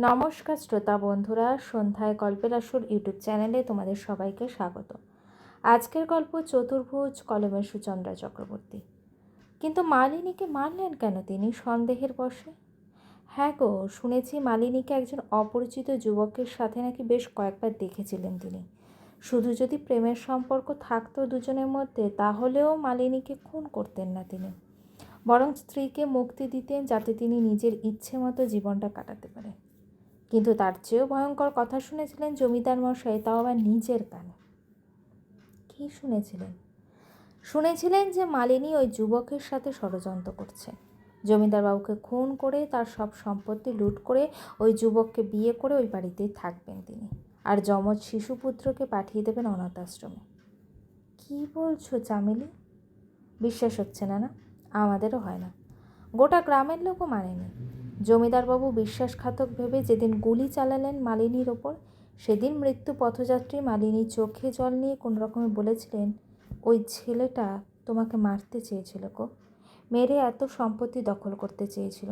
নমস্কার শ্রোতা বন্ধুরা, সন্ধ্যায় গল্পের আসর ইউটিউব চ্যানেলে তোমাদের সবাইকে স্বাগত। আজকের গল্প চতুর্ভুজ, কলমের সুচন্দ্রা চক্রবর্তী। কিন্তু মালিনীকে মারলেন কেন তিনি সন্দেহের বশে? হ্যাঁ গো, শুনেছি মালিনীকে একজন অপরিচিত যুবকের সাথে নাকি বেশ কয়েকবার দেখেছিলেন তিনি। শুধু যদি প্রেমের সম্পর্ক থাকতো দুজনের মধ্যে, তাহলেও মালিনীকে খুন করতেন না তিনি। বরং স্ত্রীকে মুক্তি দিতেন যাতে তিনি নিজের ইচ্ছে মতো জীবনটা কাটাতে পারেন কিন্তু তার চেয়েও ভয়ঙ্কর কথা শুনেছিলেন জমিদার মশাই, তাও আবার নিজের কানে। কী শুনেছিলেন? শুনেছিলেন যে মালিনী ওই যুবকের সাথে ষড়যন্ত্র করছে। জমিদারবাবুকে খুন করে তার সব সম্পত্তি লুট করে ওই যুবককে বিয়ে করে ওই বাড়িতেই থাকবেন তিনি। আর যমজ শিশুপুত্রকে পাঠিয়ে দেবেন অনাথ আশ্রমে কী বলছো চামেলি? বিশ্বাস হচ্ছে না না, আমাদেরও হয় না। গোটা গ্রামের লোকও মানেনি। জমিদারবাবু বিশ্বাসঘাতক ভেবে যেদিন গুলি চালালেন মালিনীর ওপর, সেদিন মৃত্যু পথযাত্রী মালিনী চোখে জল নিয়ে কোনো রকমে বলেছিলেন, ওই ছেলেটা তোমাকে মারতে চেয়েছিল গো। মেরে এত সম্পত্তি দখল করতে চেয়েছিল।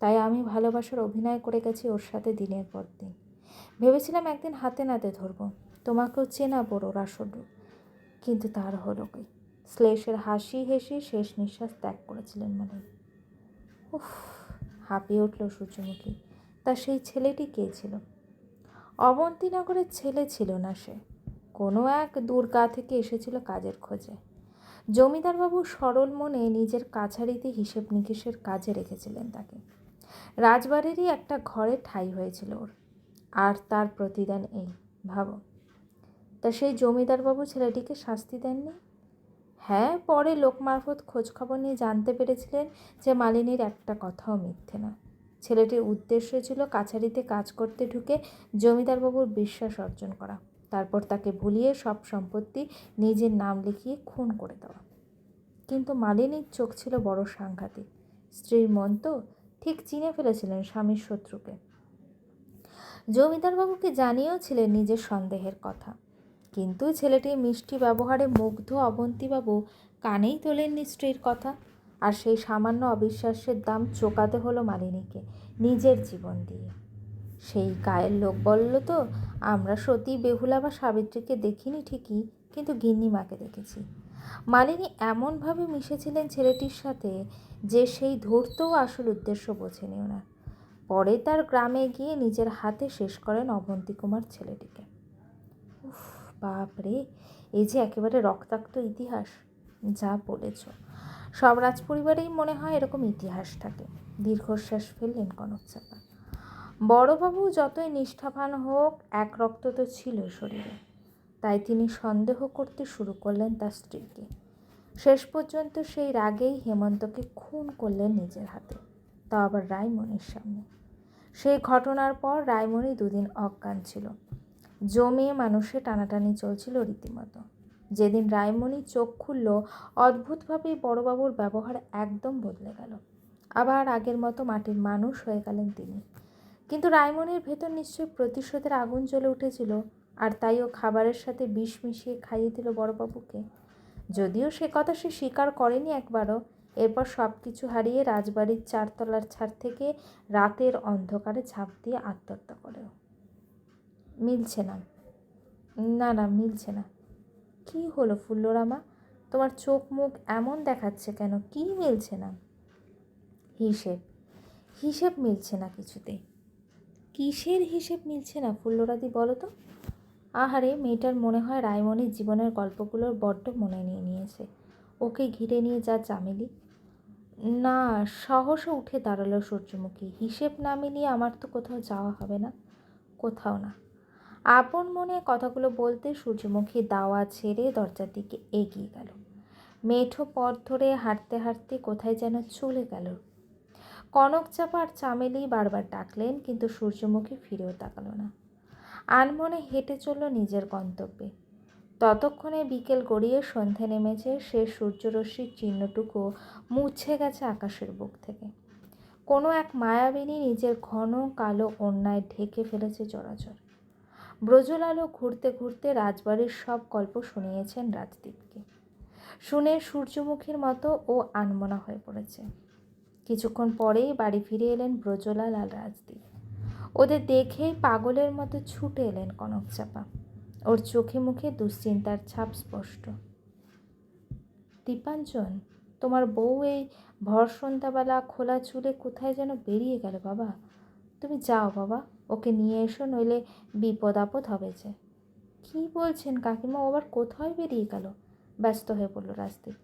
তাই আমি ভালোবাসার অভিনয় করে গেছি ওর সাথে দিনের পর দিন। ভেবেছিলাম একদিন হাতে নাতে ধরবো। তোমাকেও চেনা বড় রাসড কিন্তু তার হলো কই শ্লেষের হাসি হেসে শেষ নিঃশ্বাস ত্যাগ করেছিলেন মালিনী। উফ হাঁপিয়ে উঠল সূর্যমুখী। তা সেই ছেলেটি কে ছিল? অবন্তীনগরের ছেলে ছিল না সে। কোনো এক দূর গা থেকে এসেছিল কাজের খোঁজে। জমিদারবাবু সরল মনে নিজের কাছারিতে হিসেব নিকেশের কাজে রেখেছিলেন তাকে। রাজবাড়িরই একটা ঘরে ঠাই হয়েছিল ওর। আর তার প্রতিদান এই, ভাবো। তা সেই জমিদারবাবু ছেলেটিকে শাস্তি দেননি? হ্যাঁ পরে লোক মারফত খোঁজখবর নিয়ে জানতে পেরেছিলেন যে মালিনীর একটা কথাও মিথ্যে না। ছেলেটির উদ্দেশ্য ছিল কাছারিতে কাজ করতে ঢুকে জমিদারবাবুর বিশ্বাস অর্জন করা। তারপর তাকে ভুলিয়ে সব সম্পত্তি নিজের নাম লিখিয়ে খুন করে দেওয়া। কিন্তু মালিনীর চোখ ছিল বড় সাংঘাতিক। স্ত্রীর মন তো ঠিক চিনে ফেলেছিলেন স্বামীর শত্রুকে। জমিদারবাবুকে জানিয়েও ছিলেন নিজের সন্দেহের কথা। কিন্তু ছেলেটির মিষ্টি ব্যবহারে মুগ্ধ অবন্তীবাবু কানেই তোলেননি স্ত্রীর কথা। আর সেই সামান্য অবিশ্বাসের দাম চোকাতে হলো মালিনীকে নিজের জীবন দিয়ে। সেই গায়ের লোক বলল তো, আমরা সতী, বেহুলা বা সাবিত্রীকে দেখিনি ঠিকই, কিন্তু গিন্নিমাকে দেখেছি। মালিনী এমনভাবে মিশেছিলেন ছেলেটির সাথে যে সেই ধরতেও আসল উদ্দেশ্য বোঝেনি ওনার পরে তার গ্রামে গিয়ে নিজের হাতে শেষ করেন অবন্তী কুমার ছেলেটিকে। বাপরে এই যে একেবারে রক্তাক্ত ইতিহাস, যা বলেছ। সব রাজপরিবারেই মনে হয় এরকম ইতিহাস থাকে। দীর্ঘশ্বাস ফেললেন কনক চাপা। বড়বাবু যতই নিষ্ঠাবান হোক, এক রক্ত তো ছিল শরীরে। তাই তিনি সন্দেহ করতে শুরু করলেন তার স্ত্রীকে। শেষ পর্যন্ত সেই রাগেই হেমন্তকে খুন করলেন নিজের হাতে। তা আবার রায়মণির সামনে। সেই ঘটনার পর রায়মণি দুদিন অজ্ঞান ছিল। জমিয়ে মানুষে টানাটানি চলছিল রীতিমতো। যেদিন রায়মণি চোখ খুলল, অদ্ভুতভাবেই বড়বাবুর ব্যবহার একদম বদলে গেল। আবার আগের মতো মাটির মানুষ হয়ে গেলেন তিনি। কিন্তু রায়মণির ভেতর নিশ্চয়ই প্রতিশোধের আগুন জ্বলে উঠেছিল, আর তাই ও খাবারের সাথে বিষ মিশিয়ে খাইয়ে দিল বড়বাবুকে। যদিও সে কথা সে স্বীকার করেনি একবারও, এরপর সব কিছু হারিয়ে রাজবাড়ির চারতলার ছাদ থেকে রাতের অন্ধকারে ঝাঁপ দিয়ে আত্মহত্যা করে মিলছে না। না না, মিলছে না। কি হলো ফুল্লরামা? তোমার চোখ মুখ এমন দেখাচ্ছে কেন? কি মিলছে না? হিসেব। হিসেব মিলছে না কিছুতেই কিসের হিসেব মিলছে না ফুল্লরাদি বলো তো? আহারে, মেয়েটার মনে হয় রায়মণির জীবনের গল্পগুলোর বড্ড মনে নিয়ে নিয়েছে। ওকে ঘিরে নিয়ে যা চামেলি। না সহসা উঠে দাঁড়াল সূর্যমুখী। হিসেব না মিলিয়ে আমার তো কোথাও যাওয়া হবে না। কোথাও না। আপন মনে কথাগুলো বলতে সূর্যমুখী দাওয়া ছেড়ে দরজার দিকে এগিয়ে গেল। মেঠো পথ ধরে হাঁটতে হাঁটতে কোথায় যেন চলে গেল। কনক চাপা আর চামেলি বারবার ডাকলেন, কিন্তু সূর্যমুখী ফিরেও তাকালো না। আনমনে হেঁটে চলল নিজের গন্তব্যে। ততক্ষণে বিকেল গড়িয়ে সন্ধে নেমেছে সে সূর্যরশ্মির চিহ্নটুকু মুছে গেছে আকাশের বুক থেকে। কোনো এক মায়াবিনী নিজের ঘন কালো অন্যায় ঢেকে ফেলেছে চরাচর। ব্রজলালও ঘুরতে ঘুরতে রাজবাড়ির সব গল্প শুনিয়েছেন রাজদীপকে। শুনে সূর্যমুখীর মতো ও আনমনা হয়ে পড়েছে। কিছুক্ষণ পরেই বাড়ি ফিরে এলেন ব্রজলাল আর রাজদীপ। ওদের দেখেই পাগলের মতো ছুটে এলেন কনক চাপা ওর চোখে মুখে দুশ্চিন্তার ছাপ স্পষ্ট। দীপাঞ্জন, তোমার বউ এই ভর সন্ধ্যাবেলা খোলা চুলে কোথায় যেন বেরিয়ে গেল বাবা। তুমি যাও বাবা। ওকে নিয়ে এসো, নইলে বিপদ আপদ হবে যে। কী বলছেন কাকিমা? ও আবার কোথায় বেরিয়ে গেল? ব্যস্ত হয়ে পড়ল রাজদীপ।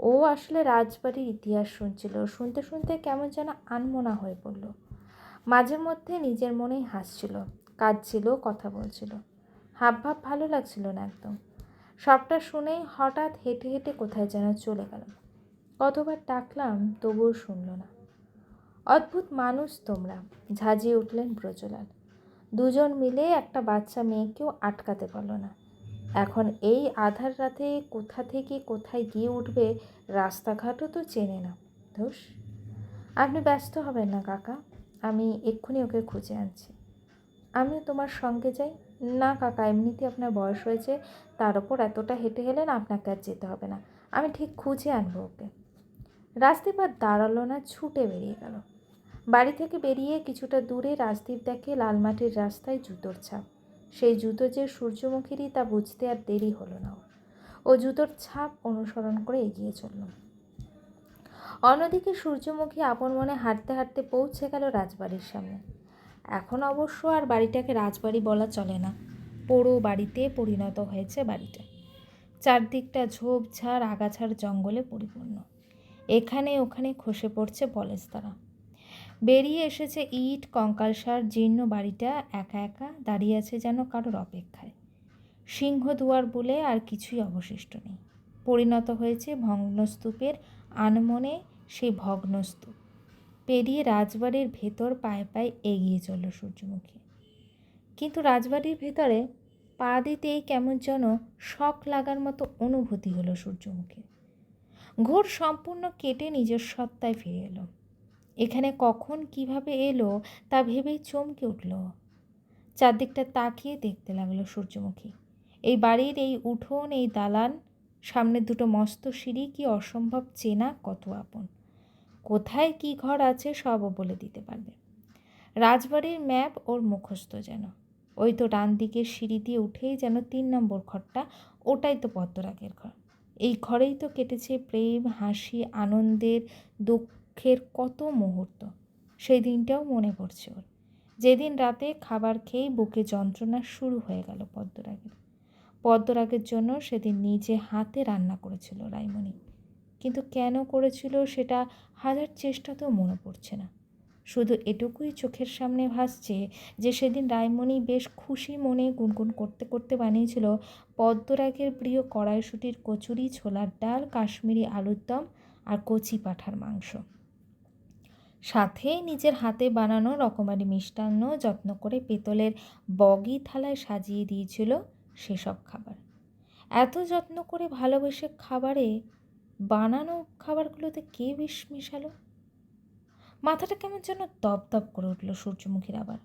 ও আসলে রাজবাড়ির ইতিহাস শুনছিল। শুনতে শুনতে কেমন যেন আনমনা হয়ে পড়ল। মাঝে মধ্যে নিজের মনেই হাসছিল, কাঁদছিল, কথা বলছিল। হাবভাব ভালো লাগছিল না একদম। সবটা শুনেই হঠাৎ হেঁটে হেঁটে কোথায় যেন চলে গেল। কতবার ডাকলাম, তবুও শুনল না। অদ্ভুত মানুষ তোমরা, ঝাঁঝিয়ে উঠলেন ব্রজলাল দুজন মিলে একটা বাচ্চা মেয়েকেও আটকাতে পারল না। এখন এই আধার রাতে কোথা থেকে কোথায় গিয়ে উঠবে রাস্তাঘাটও তো চেনে না, ধুস। আপনি ব্যস্ত হবেন না, কাকা। আমি এক্ষুনি ওকে খুঁজে আনছি। আমিও তোমার সঙ্গে যাই। না, কাকা, এমনিতে আপনার বয়স হয়েছে, তার ওপর এতটা হেঁটে গেলেন আপনাকে আর যেতে হবে না। আমি ঠিক খুঁজে আনব ওকে। রাজদীপ পর দাঁড়াল না, ছুটে বেরিয়ে গেল। বাড়ি থেকে বেরিয়ে কিছুটা দূরে রাজদীপ দেখে লালমাটির রাস্তায় জুতোর ছাপ। সেই জুতো যে সূর্যমুখীরই তা বুঝতে আর দেরি হলো না ও জুতোর ছাপ অনুসরণ করে এগিয়ে চলল। অন্যদিকে সূর্যমুখী আপন মনে হাঁটতে হাঁটতে পৌঁছে গেল রাজবাড়ির সামনে। এখন অবশ্য আর বাড়িটাকে রাজবাড়ি বলা চলে না। পোড়ো বাড়িতে পরিণত হয়েছে বাড়িটা। চারদিকটা ঝোপঝাড়, আগাছার জঙ্গলে পরিপূর্ণ। এখানে ওখানে খসে পড়ছে পলেস্তারা বেরিয়ে এসেছে ইট কঙ্কালসার জীর্ণ বাড়িটা একা একা দাঁড়িয়ে আছে যেন কারোর অপেক্ষায়। সিংহ দুয়ার বলে আর কিছুই অবশিষ্ট নেই। পরিণত হয়েছে ভগ্নস্তূপের আনমনে সেই ভগ্নস্তূপ। পেরিয়ে রাজবাড়ির ভেতর পায়ে পায়ে এগিয়ে চলল সূর্যমুখী। কিন্তু রাজবাড়ির ভেতরে পা দিতেই কেমন যেন শখ লাগার মতো অনুভূতি হলো সূর্যমুখী ঘোর সম্পূর্ণ কেটে নিজের সত্তায় ফিরে এলো। এখানে কখন কীভাবে এলো তা ভেবেই চমকে উঠল। চারদিকটা তাকিয়ে দেখতে লাগল সূর্যমুখী। এই বাড়ির এই উঠোন, এই দালান, সামনে দুটো মস্ত সিঁড়ি কি অসম্ভব চেনা, কত আপন। কোথায় কি ঘর আছে সবও বলে দিতে পারবে। রাজবাড়ির ম্যাপ ওর মুখস্থ যেন। ওই তো ডান দিকের সিঁড়ি দিয়ে উঠেই যেন তিন নম্বর ঘরটা, ওটাই তো পদ্মরাগের ঘর। এই ঘরেই তো কেটেছে প্রেম, হাসি, আনন্দের দুঃখের কত মুহূর্ত, সেই দিনটাও মনে পড়ছে ওর। যেদিন রাতে খাবার খেয়েই বুকে যন্ত্রণা শুরু হয়ে গেল পদ্মরাগের। পদ্মরাগের জন্য সেদিন নিজে হাতে রান্না করেছিল রাইমণি। কিন্তু কেন করেছিল সেটা হাজার চেষ্টাতেও মনে পড়ছে না। শুধু এটুকুই চোখের সামনে ভাসছে যে সেদিন রায়মণি বেশ খুশি মনে গুনগুন করতে করতে বানিয়েছিল পদ্মরাগের প্রিয় কড়াইশুটির কচুরি ছোলার ডাল, কাশ্মীরি আলুর দম আর কচি পাঠার মাংস। সাথে নিজের হাতে বানানো রকমারি মিষ্টান্ন যত্ন করে পেতলের বগি থালায় সাজিয়ে দিয়েছিল সেসব খাবার। এত যত্ন করে ভালোবেসে খাবারে বানানো খাবারগুলোতে কে বিষ মেশালো? মাথাটা কেমন যেন দপদপ করে উঠল সূর্যমুখীর আবার।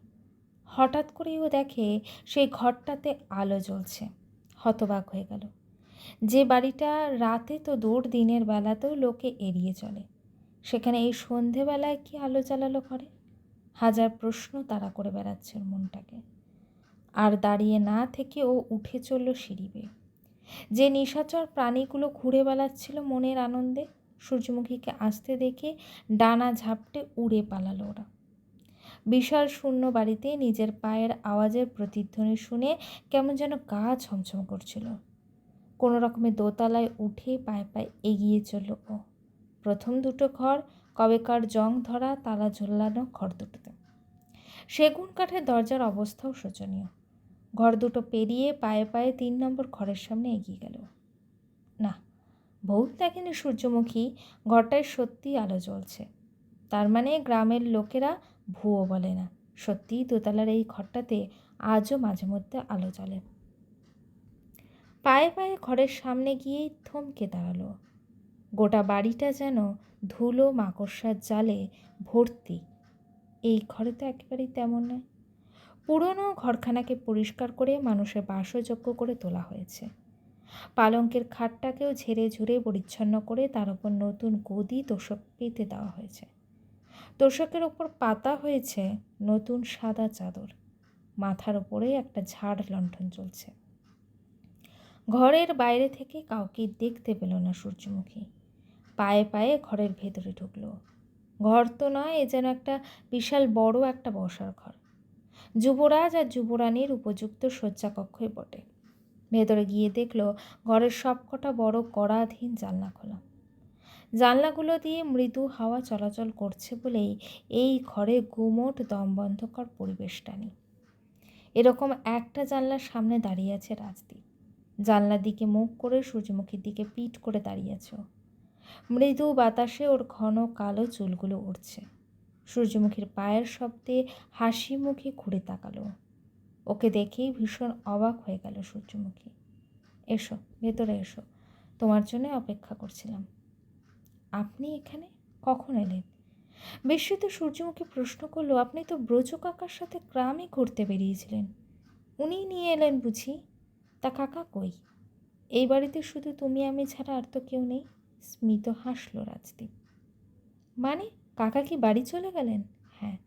হঠাৎ করেই ও দেখে সেই ঘরটাতে আলো জ্বলছে, হতবাক হয়ে গেল। যে বাড়িটা রাতে তো দূর দিনের বেলাতেও লোকে এড়িয়ে চলে। সেখানে এই সন্ধেবেলায় কি আলো জ্বালালো ঘরে? হাজার প্রশ্ন তারা করে বেড়াচ্ছে মনটাকে। আর দাঁড়িয়ে না থেকে ও উঠে চলল সিঁড়ি বেয়ে। যে নিশাচর প্রাণীগুলো ঘুরে বেড়াচ্ছিল মনের আনন্দে, সূর্যমুখীকে আসতে দেখে ডানা ঝাপটে উড়ে পালালো ওরা। বিশাল শূন্য বাড়িতে নিজের পায়ের আওয়াজের প্রতিধ্বনি শুনে কেমন যেন গা ছমছম করছিল। কোনো রকমে দোতলায় উঠে পায়ে পায়ে এগিয়ে চলল ও। প্রথম দুটো ঘর, কবেকার জং ধরা, তালা ঝোলানো ঘর দুটোতে। সেগুন কাঠের দরজার অবস্থাও শোচনীয়। ঘর দুটো পেরিয়ে পায়ে পায়ে তিন নম্বর ঘরের সামনে এগিয়ে গেল। না বহুত দেখেনি সূর্যমুখী, ঘরটায় সত্যিই আলো জ্বলছে। তার মানে গ্রামের লোকেরা ভুয়ো বলে না। সত্যিই দোতলার এই ঘরটাতে আজও মাঝে মধ্যে আলো জ্বলে। পায়ে পায়ে ঘরের সামনে গিয়েই থমকে দাঁড়াল। গোটা বাড়িটা যেন ধুলো মাকড়সার জালে ভর্তি। এই ঘরে তো একেবারেই তেমন নয়। পুরনো ঘরখানাকে পরিষ্কার করে মানুষের বাসযোগ্য করে তোলা হয়েছে। পালঙ্কের খাটটাকেও ঝেড়ে ঝুড়ে পরিচ্ছন্ন করে তার উপর নতুন গদি তোষক পেতে দেওয়া হয়েছে। তোষকের ওপর পাতা হয়েছে নতুন সাদা চাদর। মাথার ওপরে একটা ঝাড় লণ্ঠন চলছে। ঘরের বাইরে থেকে কাউকে দেখতে পেল না সূর্যমুখী। পায়ে পায়ে ঘরের ভেতরে ঢুকলো। ঘর তো নয়, এ যেন একটা বিশাল বড় একটা বসার ঘর। যুবরাজ আর যুবরানীর উপযুক্ত শয্যাকক্ষই বটে। ভেতরে গিয়ে দেখল ঘরের সবকটা বড় কড়াধীন জানলা খোলা। জানলাগুলো দিয়ে মৃদু হাওয়া চলাচল করছে বলেই এই ঘরে গুমোট দমবন্ধকর পরিবেশটা নেই। এরকম একটা জানলার সামনে দাঁড়িয়ে আছে রাজদীপ। জানলার দিকে মুখ করে সূর্যমুখীর দিকে পিঠ করে দাঁড়িয়েছ মৃদু বাতাসে ওর ঘন কালো চুলগুলো উড়ছে। সূর্যমুখীর পায়ের শব্দে হাসি মুখে ঘুরে তাকালো। ওকে দেখেই ভীষণ অবাক হয়ে গেল সূর্যমুখী। এসো, ভেতরে এসো। তোমার জন্য অপেক্ষা করছিলাম। আপনি এখানে? কখন এলেন? বিস্মিত সূর্যমুখী প্রশ্ন করল, আপনি তো ব্রজ কাকার সাথে গ্রামে ঘুরতে বেরিয়েছিলেন। উনি নিয়ে এলেন বুঝি। তা কাকা কই? এই বাড়িতে শুধু তুমি, আমি ছাড়া আর তো কেউ নেই। স্মিত হাসলো রাজদীপ। মানে কাকা কি বাড়ি চলে গেলেন? হ্যাঁ।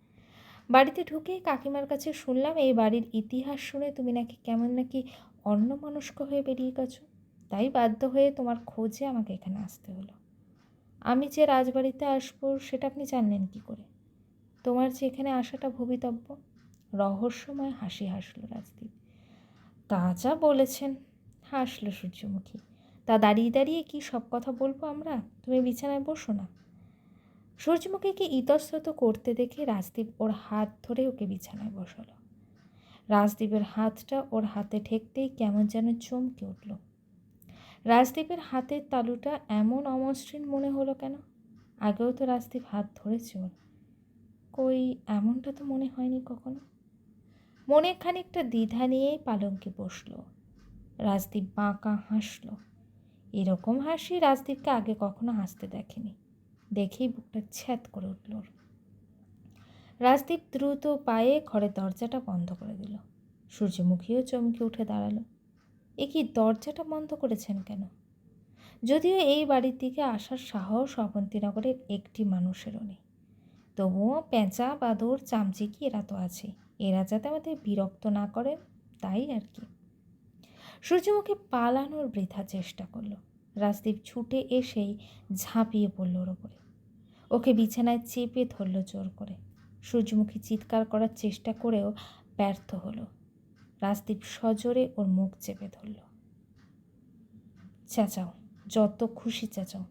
বাড়িতে ঢুকে কাকিমার কাছে শুনলাম এই বাড়ির ইতিহাস শুনে তুমি নাকি কেমন নাকি অন্যমনস্ক হয়ে বেরিয়ে গেছো। তাই বাধ্য হয়ে তোমার খোঁজে আমাকে এখানে আসতে হলো। আমি যে রাজবাড়িতে আসব সেটা আপনি জানলেন কি করে? তোমার যে এখানে আসাটা ভবিতব্য? রহস্যময় হাসি হাসলো রাজদীপ। তা যা বলেছেন, হাসলো সূর্যমুখী। তা দাঁড়িয়ে দাঁড়িয়ে কি সব কথা বলব আমরা? তুমি বিছানায় বসো না। সূর্যমুখীকে ইতস্তত করতে দেখে রাজদীপ ওর হাত ধরে ওকে বিছানায় বসালো। রাজদীপের হাতটা ওর হাতে ঠেকতেই কেমন যেন চমকে উঠল। রাজদীপের হাতের তালুটা এমন অমসৃণ মনে হলো কেন? আগেও তো রাজদীপ হাত ধরেছে ওর। কই, এমনটা তো মনে হয়নি কখনো? মনে খানিকটা দ্বিধা নিয়েই পালঙ্কে বসল। রাজদীপ বাঁকা হাসল। এরকম হাসি রাজদীপকে আগে কখনো হাসতে দেখেনি। দেখেই বুকটা ছ্যাত করে উঠল। রাজদীপ দ্রুত পায়ে ঘরের দরজাটা বন্ধ করে দিল। সূর্যমুখীও চমকে উঠে দাঁড়াল। এ কি দরজাটা বন্ধ করেছেন কেন? যদিও এই বাড়ির দিকে আসার সাহস অবন্তীনগরের একটি মানুষেরও নেই। তবুও পেঁচা বাদর চামচিকি এরা তো আছে এরা যাতে আমাদের বিরক্ত না করে তাই আর কি। সূর্যমুখী পালানোর বৃথা চেষ্টা করল। রাজদীপ ছুটে এসেই ঝাঁপিয়ে পড়ল ওর ওপরে ওকে বিছানায় চেপে ধরল জোর করে। সূর্যমুখী চিৎকার করার চেষ্টা করেও ব্যর্থ হলো। রাজদীপ সজোরে ওর মুখ চেপে ধরল। চেঁচাও, যত খুশি চেঁচাও।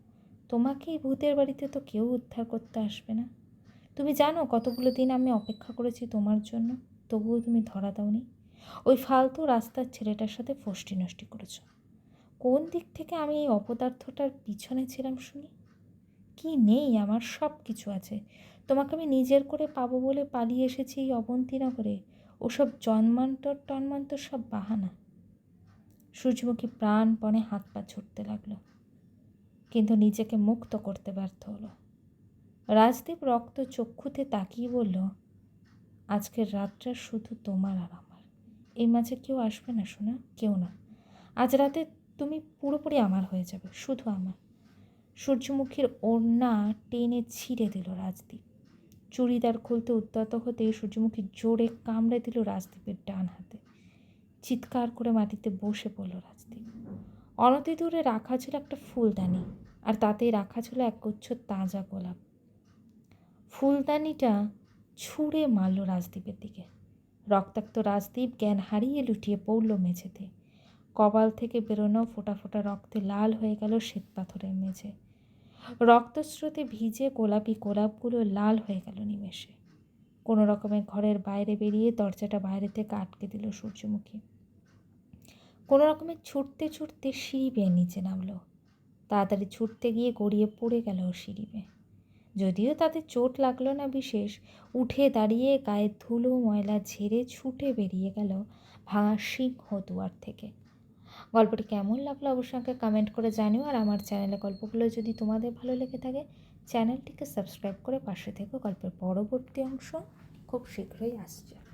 তোমাকে এই ভূতের বাড়িতে তো কেউ উদ্ধার করতে আসবে না। তুমি জানো কতগুলো দিন আমি অপেক্ষা করেছি তোমার জন্য, তবুও তুমি ধরা দাওনি। ওই ফালতু রাস্তার ছেলেটার সাথে ফষ্টি নষ্টি করেছ। কোন দিক থেকে আমি এই অপদার্থটার পিছনে ছিলাম শুনি? কি নেই, আমার সব কিছু আছে। তোমাকে আমি নিজের করে পাবো বলে পালিয়ে এসেছি এই অবন্তীনগরে। ওসব জন্মান্তর টন্মান্তর সব বাহানা। সূর্যমুখী প্রাণপণে হাত পা ছুটতে লাগল। কিন্তু নিজেকে মুক্ত করতে ব্যর্থ হলো। রাজদীপ রক্ত চক্ষুতে তাকিয়ে বলল, আজকের রাতটা শুধু তোমার আর আমার। এই মাঝে কেউ আসবে না শোনা কেউ না। আজ রাতে তুমি পুরোপুরি আমার হয়ে যাবে, শুধু আমার। সূর্যমুখীর ওড়না টেনে ছিঁড়ে দিল রাজদীপ। চুড়িদার খুলতে উদ্যত হতে সূর্যমুখী জোরে কামড়ে দিল রাজদীপের ডান হাতে। চিৎকার করে মাটিতে বসে পড়ল রাজদীপ। অনতি দূরে রাখা ছিল একটা ফুলদানি, আর তাতেই রাখা ছিল একগুচ্ছ তাজা গোলাপ। ফুলদানিটা ছুঁড়ে মারল রাজদীপের দিকে। রক্তাক্ত রাজদীপ জ্ঞান হারিয়ে লুটিয়ে পড়ল মেঝেতে। কপাল থেকে বেরোনো ফোটা ফোটা রক্তে লাল হয়ে গেল শ্বেত পাথরের মেঝে। রক্তস্রোতে ভিজে গোলাপি গোলাপগুলো লাল হয়ে গেল নিমেষে। কোনো রকমের ঘরের বাইরে বেরিয়ে দরজাটা বাইরে থেকে আটকে দিল সূর্যমুখী। কোনো রকমের ছুটতে ছুটতে সিঁড়ি বেয়ে নিচে নামলো। তাড়াতাড়ি ছুটতে গিয়ে গড়িয়ে পড়ে গেল সিঁড়ি বেয়ে। যদিও তাতে চোট লাগল না বিশেষ, উঠে দাঁড়িয়ে গায়ে ধুলো, ময়লা ঝেড়ে ছুটে বেরিয়ে গেল ভাঙা সিংহ দুয়ার থেকে। গল্পটি কেমন লাগল অবশ্যই আমাকে কমেন্ট করে জানিও, আর আমার চ্যানেলে গল্পগুলো যদি তোমাদের ভালো লেগে থাকে চ্যানেলটিকে সাবস্ক্রাইব করে পাশে থেকে। গল্পের পরবর্তী অংশ খুব শীঘ্রই আসছে।